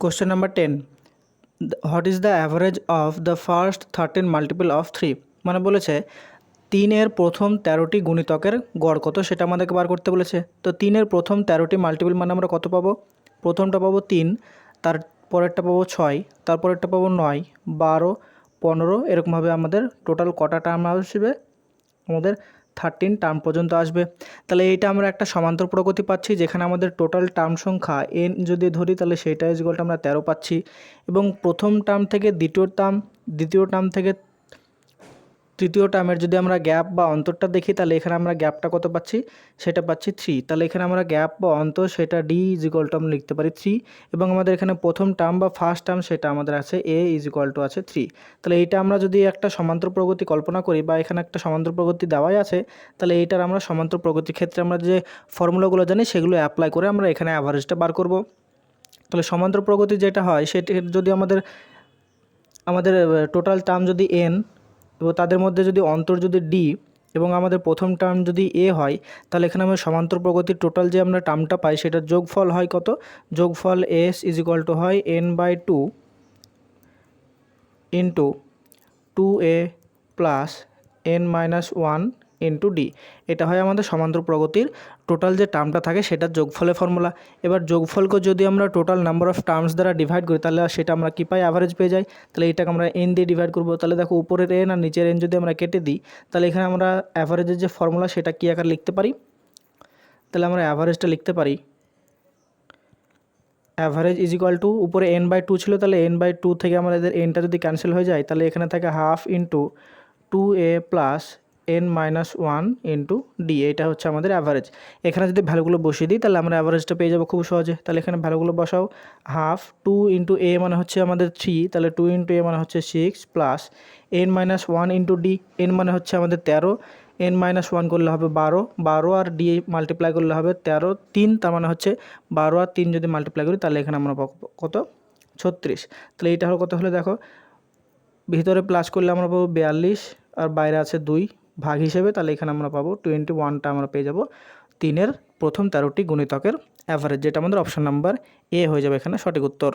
Question number ten what is the average of the first thirteen multiple of three মানে বলেছে, তিনের প্রথম তেরোটি গুণিতকের গড় কত? সেটা আমাদেরকে বার করতে বলেছে। তো তিনের প্রথম তেরোটি মাল্টিপল মানে আমরা কত পাবো? প্রথমটা পাবো তিন, তার পরেরটা পাবো ছয় তারপরেরটা পাবো নয়, বারো, পনেরো, এরকমভাবে আমাদের টোটাল কটা টার্ম আসবে? আমাদের থার্টিন টার্ম পর্যন্ত আসবে। তাহলে এইটা আমরা একটা সমান্তর প্রগতি পাচ্ছি, যেখানে আমাদের টোটাল টার্ম সংখ্যা এন যদি ধরি, তাহলে সেইটা ইজগলটা আমরা তেরো পাচ্ছি। এবং প্রথম টার্ম থেকে দ্বিতীয় টার্ম দ্বিতীয় টার্ম থেকে তৃতীয় টার্মের যদি আমরা গ্যাপ বা অন্তরটা দেখি, তাহলে এখানে আমরা গ্যাপটা কত পাচ্ছি? সেটা পাচ্ছি থ্রি তাহলে এখানে আমরা গ্যাপ বা অন্তর, সেটা ডি ইজ ইকুয়াল টু আমরা লিখতে পারি থ্রি এবং আমাদের এখানে প্রথম টার্ম বা ফার্স্ট টার্ম সেটা আমাদের আছে এ ইজ ইকুয়াল টু আছে থ্রি তাহলে এইটা আমরা যদি একটা সমান্তর প্রগতি কল্পনা করি বা এখানে একটা সমান্তর প্রগতি দেওয়াই আছে, তাহলে এইটার আমরা সমান্তর প্রগতির ক্ষেত্রে আমরা যে ফর্মুলাগুলো জানি, সেগুলো অ্যাপ্লাই করে আমরা এখানে অ্যাভারেজটা বার করব। তাহলে সমান্তর প্রগতি যেটা হয় সেটি যদি আমাদের আমাদের টোটাল টার্ম যদি এন এবং তাদের মধ্যে যদি অন্তর যদি ডি এবং আমাদের প্রথম টার্ম যদি এ হয়, তাহলে এখানে আমরা সমান্তর প্রগতির টোটাল যে আমরা টার্মটা পাই সেটার যোগফল হয় কত? যোগফল এস ইজ ইকুয়াল টু হয় n by two into two a plus n minus one into d এটা হয় আমাদের সমান্তর প্রগতির। টোটাল যে টার্মটা থাকে সেটার যোগফলের ফর্মুলা এবার যোগফলকে যদি আমরা টোটাল নাম্বার অফ টার্মস দ্বারা ডিভাইড করি, তাহলে সেটা আমরা কী পাই? অ্যাভারেজ পেয়ে যাই। তাহলে এটাকে আমরা এন দিয়ে ডিভাইড করব। তাহলে দেখো উপরের এন আর নিচের এন যদি আমরা কেটে দিই, তাহলে এখানে আমরা অ্যাভারেজের যে ফর্মুলা সেটা কী আকার লিখতে পারি? তাহলে আমরা অ্যাভারেজটা লিখতে পারি। অ্যাভারেজ ইজ ইকুয়াল টু উপরে এন বাই টু ছিল, তাহলে এন বাই টু থেকে আমাদের এনটা যদি ক্যান্সেল হয়ে যায়, তাহলে এখানে থাকে half into two a plus n minus one into d এটা হচ্ছে আমাদের অ্যাভারেজ এখানে যদি ভ্যালুগুলো বসিয়ে দিই, তাহলে আমরা অ্যাভারেজটা পেয়ে যাব খুব সহজে। তাহলে এখানে ভ্যালুগুলো বসাও। হাফ টু ইন্টু এ মানে হচ্ছে আমাদের থ্রি তাহলে টু ইন্টু এ মানে হচ্ছে six plus n minus one into d n মানে হচ্ছে আমাদের তেরো। এন মাইনাস ওয়ান করলে হবে বারো। বারো আর ডি মাল্টিপ্লাই করলে হবে তেরো। তিন, তার মানে হচ্ছে বারো আর তিন যদি মাল্টিপ্লাই করি, তাহলে এখানে আমরা কত? ছত্রিশ। তাহলে এইটা হলো কত হলে দেখো? ভিতরে প্লাস করলে আমরা পাবো বিয়াল্লিশ আর বাইরে আছে দুই। ভাগ হিসেবে তাহলে এখানে আমরা পাবো টোয়েন্টি ওয়ানটা আমরা পেয়ে যাব তিনের প্রথম তেরোটি গুণিতকের অ্যাভারেজ যেটা আমাদের অপশান নাম্বার এ হয়ে যাবে এখানে সঠিক উত্তর।